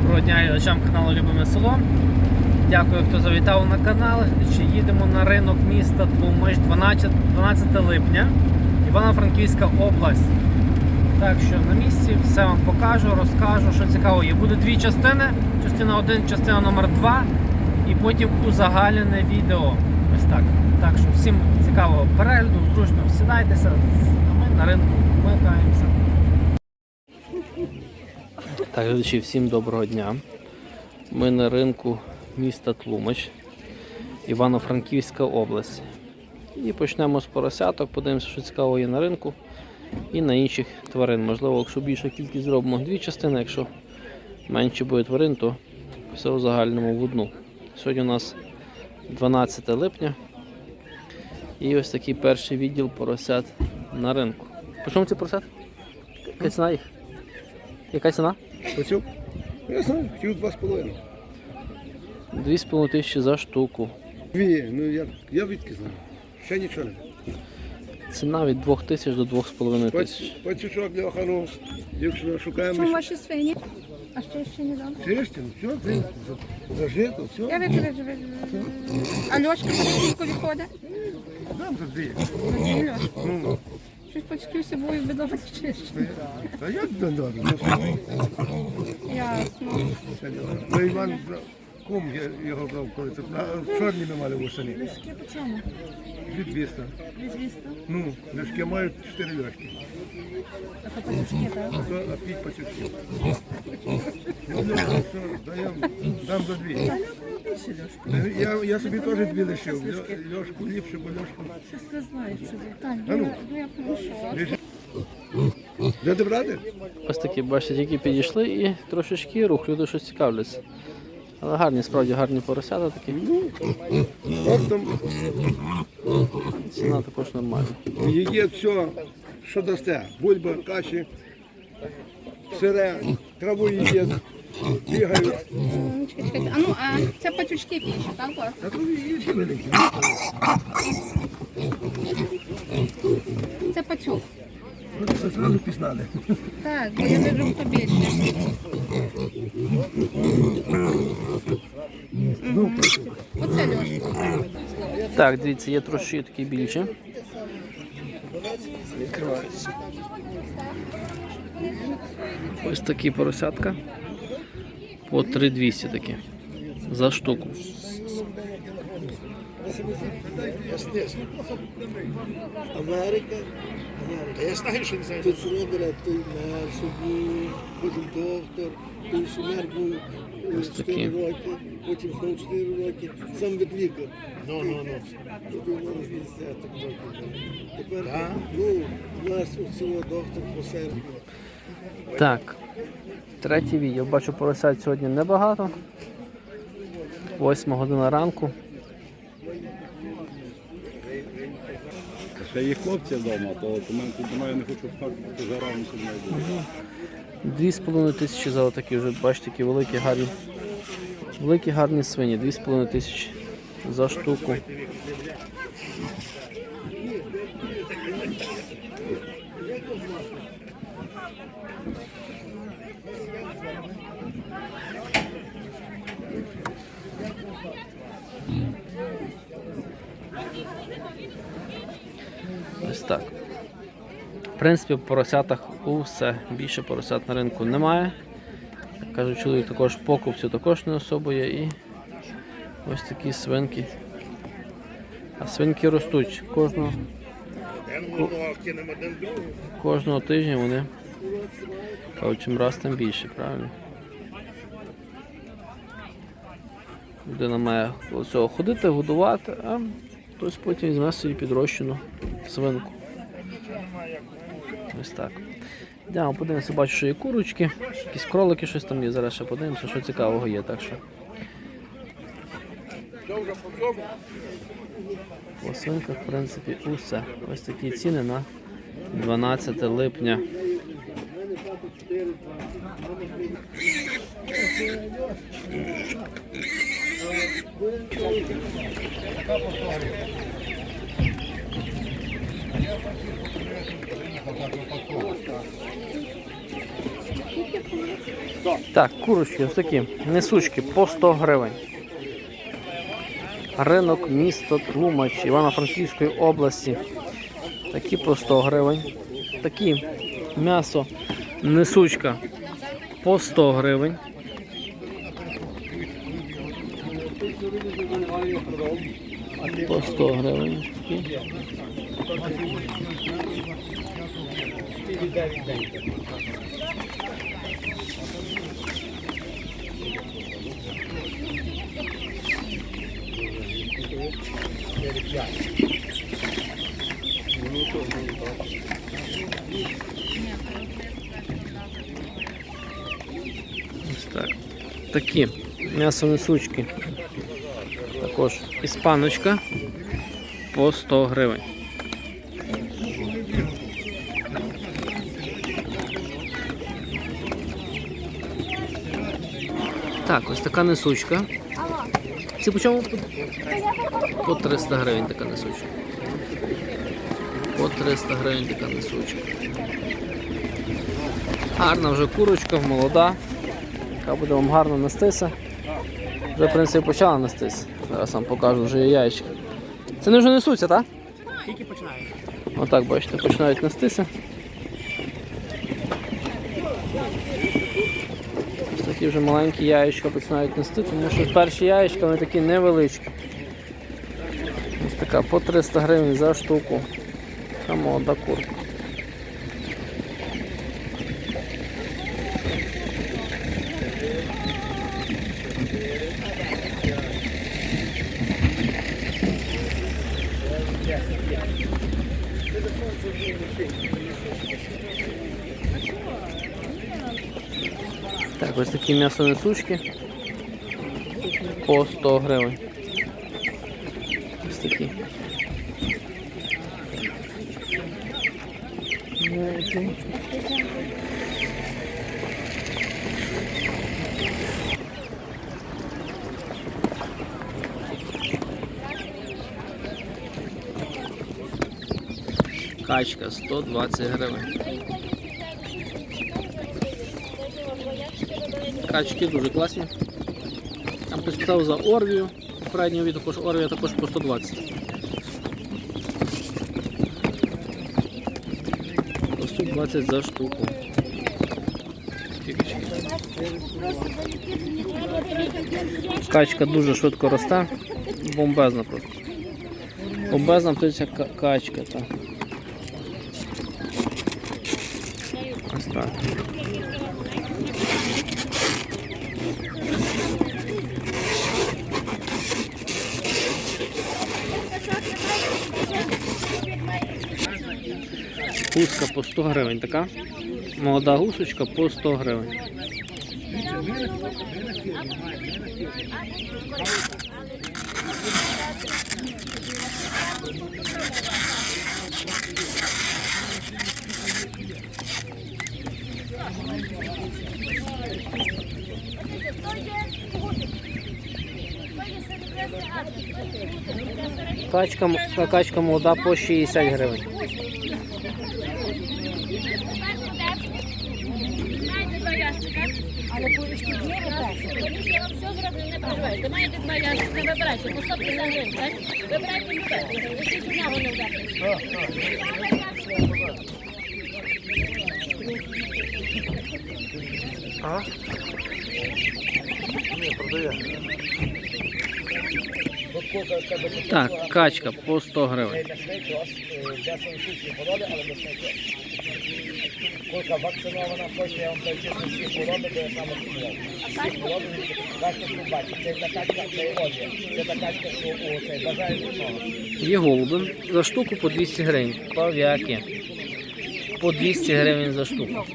доброго дня глядачам каналу Любиме село. Дякую, хто завітав на канал. Ще їдемо на ринок міста Тлумач 12, 12 липня, Івано-Франківська область. Так що на місці все вам покажу, розкажу, що цікаво є. Буде дві частини: частина 1, частина номер 2 і потім узагальнене відео. Ось так. Так що всім цікавого перегляду, зручно сідайтеся, а ми на ринку вмикаємося. Так, глядачі, всім доброго дня. Ми на ринку міста Тлумач, Івано-Франківська область. І почнемо з поросяток, подивимося, що цікаво є на ринку і на інших тварин. Можливо, якщо більша кількість зробимо дві частини, якщо менше буде тварин, то все у загальному в одну. Сьогодні у нас 12 липня. І ось такий перший відділ поросят на ринку. По чому ці поросят? Яка ціна їх? Яка ціна? Почув? Я знаю, хотів два з половиною. 2,5 тисячі за штуку. Дві, ну я, я відки знаю. Ще нічого не. Ціна від 2 тисяч до 2,5 тисяч. Пац- Пацючок, Льоха, ну, дівчина, шукаємо. Чому ваші свині? А що ще не дам? Чисті, ну все, ти за- зажито, все. вижу, вижу, вижу. А Льошка по скільки виходить? Дам за дві. Дві Льошка. Ну, Щось почекаю собою вдома чище. та як до добре? Ну. Ясно. Ну, Іван, брав- кум я його брав, коли на в чорні ми мали в осені. Льошки по чому? Дві 200. Ну, лишки мають чотири льошки. Дам за дві. Я, я собі теж дві лишив. Льо- Льошку ліпше, бо Льошку. Ну. ну я прошу. Де ти брати? Ось такі, бачите, тільки підійшли і трошечки рух, люди щось цікавляться. Але гарні, справді гарні поросята такі. От там Ціна також нормальна. є все, що дасте. Бульба, каші, сире, траву їдять, бігають. М, Чекай, чекайте. А ну, а це пачучки більше, так? у вас? А тут є великі. Це пацюк. Ну, це зразу пізнали. Так, бо я вижу побільше. Ну, Оце Льошка. Так, дивіться, є трошки такі більші. Відкриваються. Ось такі поросятка. По 3200 такі. За штуку. Америка, Америка. Я знаю, що знаю. Тут робить той мер, був, потім доктор, той що мер був е, 4 роки, потім знову 4 роки, сам від лікар. Ну, ну, ну. Тут у нас десяток років. Тепер, ну, у нас у цього доктор по сербі. Так. Третій відео. Бачу поросят сьогодні небагато. Восьма година ранку. Ще є хлопці вдома, то документи думаю, не хочу так пожарами собі буде. Дві з половиною тисячі за отакі вже, бачите, такі великі гарні. Великі гарні свині, дві з половиною тисячі за штуку. Ось так. В принципі, в поросятах усе. Більше поросят на ринку немає. Як кажуть, чоловік також покупців також не особо є. І ось такі свинки. А свинки ростуть. Кожного, кожного тижня вони чим раз тим більше, правильно? Людина має цього ходити, годувати, а хтось потім візьме собі підрощену свинку. Ось так. Йдемо, подивимося, бачу, що є курочки, якісь кролики, щось там є. Зараз ще подивимося, що цікавого є. Так що. По свинках, в принципі, усе. Ось такі ціни на 12 липня. Так, курочки ось такі, несучки по 100 гривень. Ринок місто Тлумач Івано-Франківської області. Такі по 100 гривень. Такі м'ясо несучка по 100 гривень. По 100 гривень. Ось так. Такі м'ясонесучки. Також іспаночка по 100 гривень. Так, ось така несучка. Ці по чому? По 300 гривень така несучка. По 300 гривень така несучка. Гарна вже курочка, молода. Яка буде вам гарно нестися. Вже, в принципі, почала нестися. Зараз вам покажу, вже є. Це не вже несуться, так? Тільки починає. Отак, бачите, починають нестися. Ось такі вже маленькі яєчка починають нести, тому що перші яєчка вони такі невеличкі. Ось така по 300 гривень за штуку. Така молода курка. Так, ось такі м'ясонесучки по 100 гривень. Ось такі. Качка 120 гривень. Качки дуже класні. Там хтось питав за Орвію. Переднього від також Орвія також по 120. По 120 за штуку. Качка дуже швидко росте. Бомбезна просто. Бомбезна птиця качка. Та. Ось так. Гуска по 100 гривень така. Молода гусочка по 100 гривень. Качка, качка молода по 60 гривень. Але курочки є, Я вам все зроблю, не переживайте. Маєте два ящики, вибирайте, по 150 гривень, так? Вибирайте любе. Якщо одного не вдати. Так, качка по 100 гривень. Курка вакцинована, хоче я вам чесно всі хвороби, де саме купував. Всі хвороби, бачите, що бачите. Це та качка, це Олія. Це та качка, що у. Є голуби за штуку по 200 гривень. Пав'яки. По 200 гривень за штуку.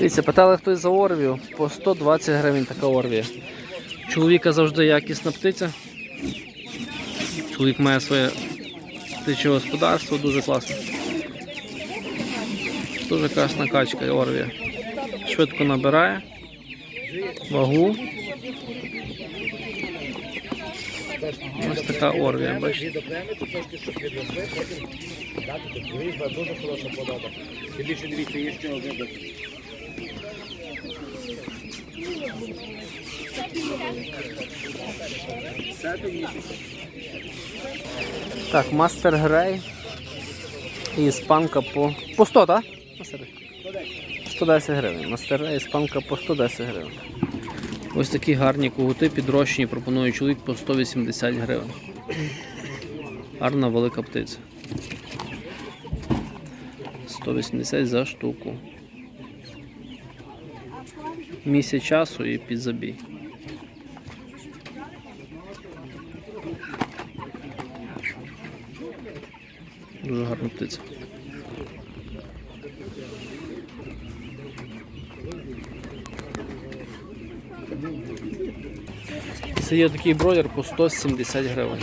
Дивіться, питали хтось за Орвію, по 120 гривень така Орвія. Чоловіка завжди якісна птиця. Чоловік має своє птиче господарство, дуже класно. Дуже красна качка Орвія. Швидко набирає. Вагу. Ось така Орвія, бачите. Дуже хороша більше дивіться, є ще один. Так, Мастер Грей і іспанка по. По 100, так? 110 гривень. Мастер Грей, іспанка по 110 гривень. Ось такі гарні кугути підрощені пропонує чоловік по 180 гривень. Гарна велика птиця. 180 за штуку. Місяць часу і під забій. Дуже гарна птиця. Це є такий бройлер по 170 гривень.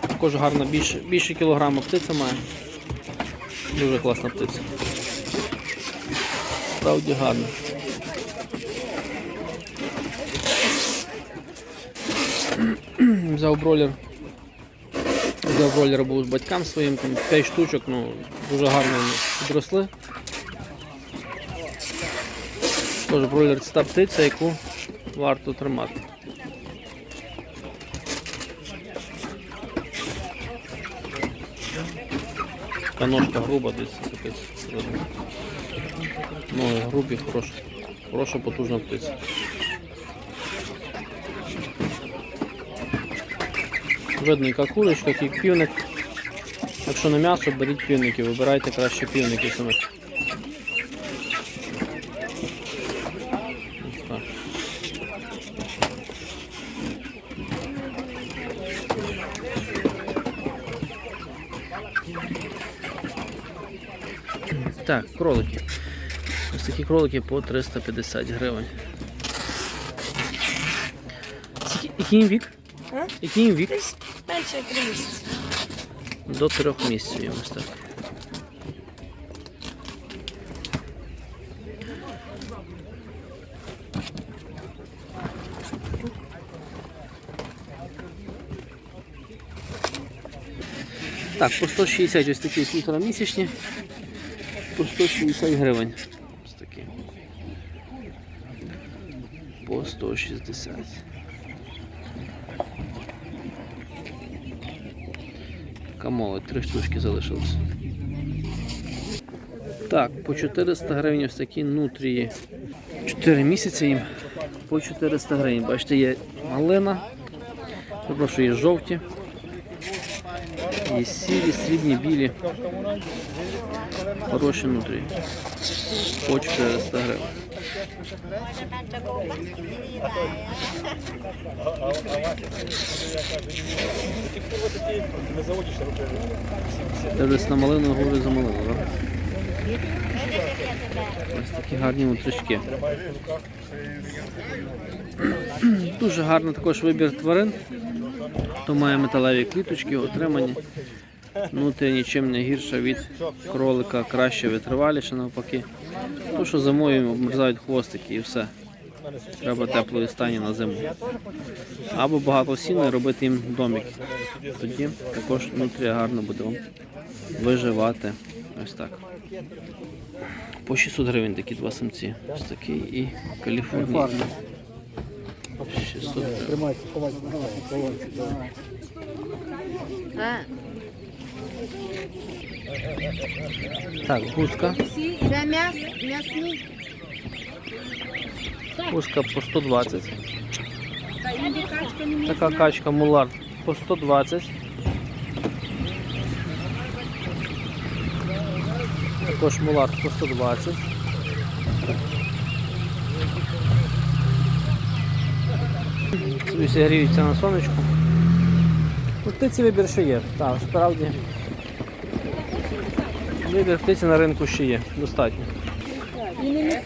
Також гарна, більше, більше кілограма птиця має. Дуже класна птиця. Справді гарна. Взяв бройлер. Взяв бройлера був з батькам своїм, там 5 штучок, ну дуже гарно підросли. Тож бройлер це та птиця, яку варто тримати. Така ножка груба десь капець. Ноги грубі, хороша, хороша потужна птиця. Видно, яка курочка, який півник. Якщо на м'ясо, беріть півники, вибирайте краще півники. Так. Так, кролики. Такі кролики по 350 гривень. Який їм вік? Який їм вік? Менше три місяці. До трьох місяців їм ось так. Так, по 160 ось такі місячні. По 160 гривень. 160. Така три штучки залишилось. Так, по 400 гривень ось такі нутрії. 4 місяці їм по 400 гривень. Бачите, є малина, прошу, є жовті, є сірі, срібні, білі. Хороші нутрії. По 400 гривень. Дивлюсь на малину, говорю за малину, так? Ось такі гарні нутрички. Дуже гарний також вибір тварин. Хто має металеві кліточки, отримані. Нутрія нічим не гірша від кролика, краще витриваліше навпаки. То, що зимою обмерзають хвостики і все. Треба теплої стані на зиму. Або багато сіна і робити їм домик. Тоді також нутрія гарно буде виживати. Ось так. По 600 гривень такі два самці. Ось такий і Каліфорнія. 600 гривень. Так, гуска. Це м'яс, м'ясні. Гуска по 120. Така качка мулард по 120. Також мулард по 120. Собі гріються на сонечку. Птиці вибір ще є. Так, справді. Вибір птиці на ринку ще є. Достатньо.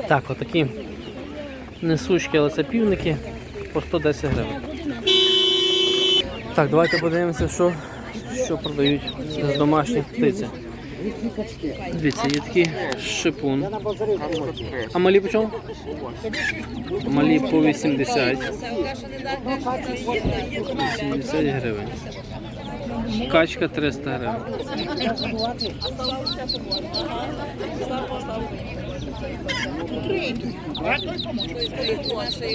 Так, отакі несучки, але це по 110 гривень. Так, давайте подивимося, що, що продають з домашніх птиці. Дивіться, є шипун. А малі по чому? Малі по 80. 80 гривень. Качка 300 гривень.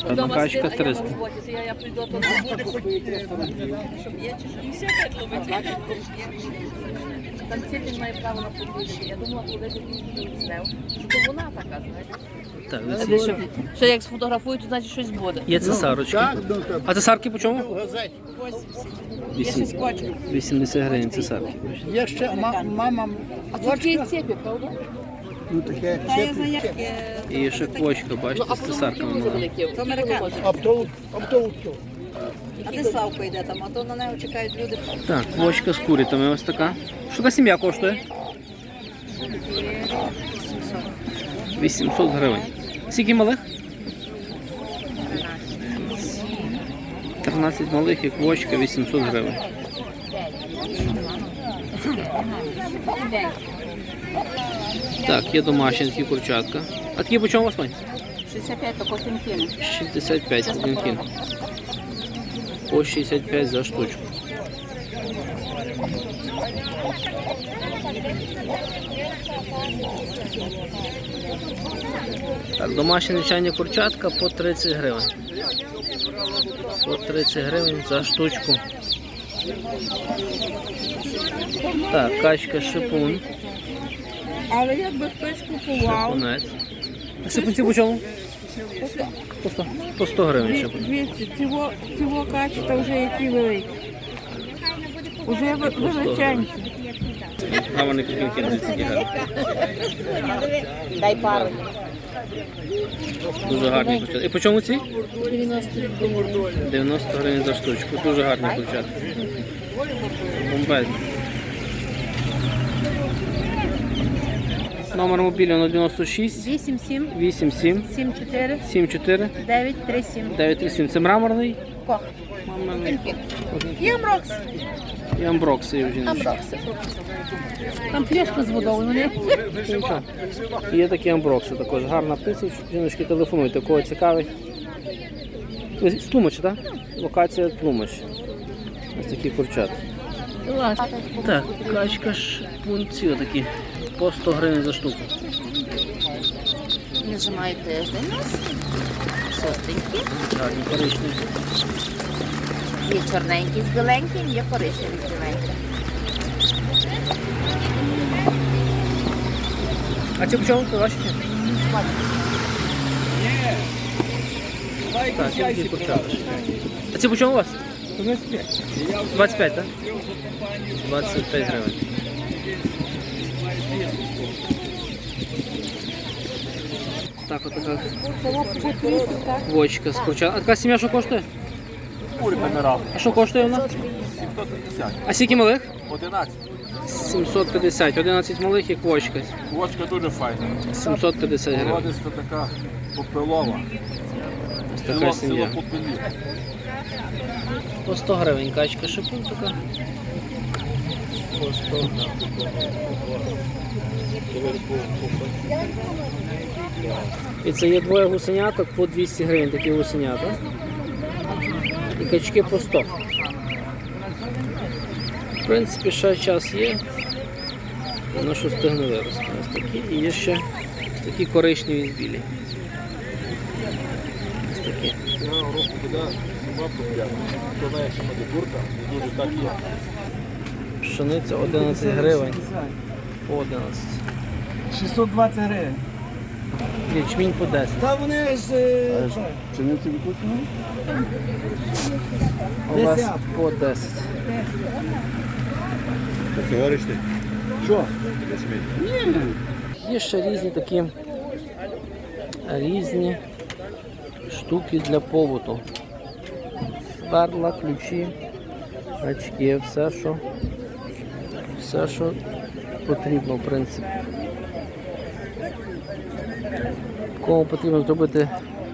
Одна качка 300. Там сітень має право на подвір'я. Я думала, коли її знев, що вона така, знаєте. Так, дивіться, Ще як сфотографують, то значить щось буде. є цесарочки. А цесарки по чому? 80, 80 гривень цесарки. Є ще ма- мама. А тут є цепі, правда? Ну таке. І є ще квочка, бачите, з цесарками. мала. Це. Оптову, оптову. А де Славко йде там, а то на нього чекають люди. Так, квочка з курятами ось така. Що така сім'я коштує? 800 гривень. Скільки малих? 13 малих і квочка 800 гривень. Так, є домашні курчатка. А такі по чому у вас мать? 65 то костюмкіни. 65 один По 65 за штучку. Так, домашні звичайні курчатка по 30 гривень. По 30 гривень за штучку. Так, качка шипун. Але якби хтось купував, Шипунець. А шипунці по чому? По 100. По 100 гривень шипун. дивіться, цього, цього качета вже які великі. Уже величенькі. Дай пару. Дуже гарні курчата. І по чому ці? 90 гривень за штучку. Дуже гарні курчата. Бомбезні. Номер мобільного 096 87, 87 74, 74 937. 937. Це мраморний? Кох. Мраморний. І амрокс. І амброкси Там пляшка з водою. Є такі амброкси також. Гарна птиця. Жіночки телефонуйте, кого цікавить. Ви З Тлумача, так? Локація Тлумач. Ось такі курчата. Так, качка ж пункці отакі. По 100 гривень за штуку. Нажимають тиждень. Шостенькі. Гарні коричневі. Є чорненькі з біленьким, є коричневі з біленьким. А чому? Це ваші? Так, це такі. А ці по чому у вас? 25. 25, так? 25 гривень. Так, от така вочка з курчат. А така сім'я що коштує? А що коштує вона? 750. А скільки малих? 11. 750. 11 малих і квочка. Квочка дуже файна. 750 гривень. Родиста така попелова. Ось така сім'я. попелів. По 100 гривень качка шипун така. По 100. І це є двоє гусеняток по 200 гривень, такі гусенята. Качки по 100. В принципі, ще час є. Воно що встигне вирости. Ось такі. І є ще такі коричневі і білі. Ось такі. Пшениця 11 гривень. По 11. 620 гривень. Ячмінь по 10. Та вони з... е, це, Пшеницю відпустимо? У вас по 10. Говориш ти? Що? Є ще різні такі різні штуки для побуту. Сверла, ключі, гачки, все, що, все, що потрібно, в принципі. Кому потрібно зробити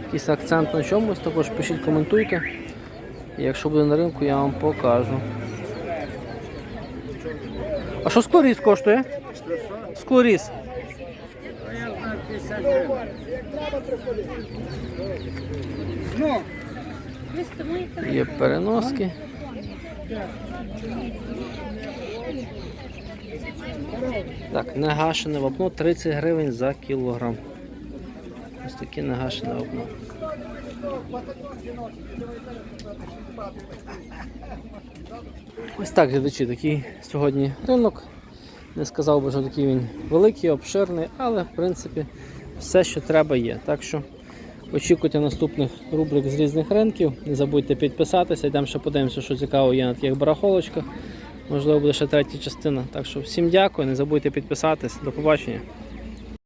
якийсь акцент на чомусь, також пишіть, коментуйте. І якщо буде на ринку, я вам покажу. А що склоріз коштує? Склоріз. Є переноски. Так, негашене вапно 30 гривень за кілограм. Ось таке негашене вапно. Ось так, глядачі, такий сьогодні ринок. Не сказав би, що такий він великий, обширний, але в принципі все, що треба, є. Так що очікуйте наступних рубрик з різних ринків. Не забудьте підписатися, йдемо ще подивимося, що цікаво є на таких барахолочках. Можливо, буде ще третя частина. Так що всім дякую, не забудьте підписатись. До побачення.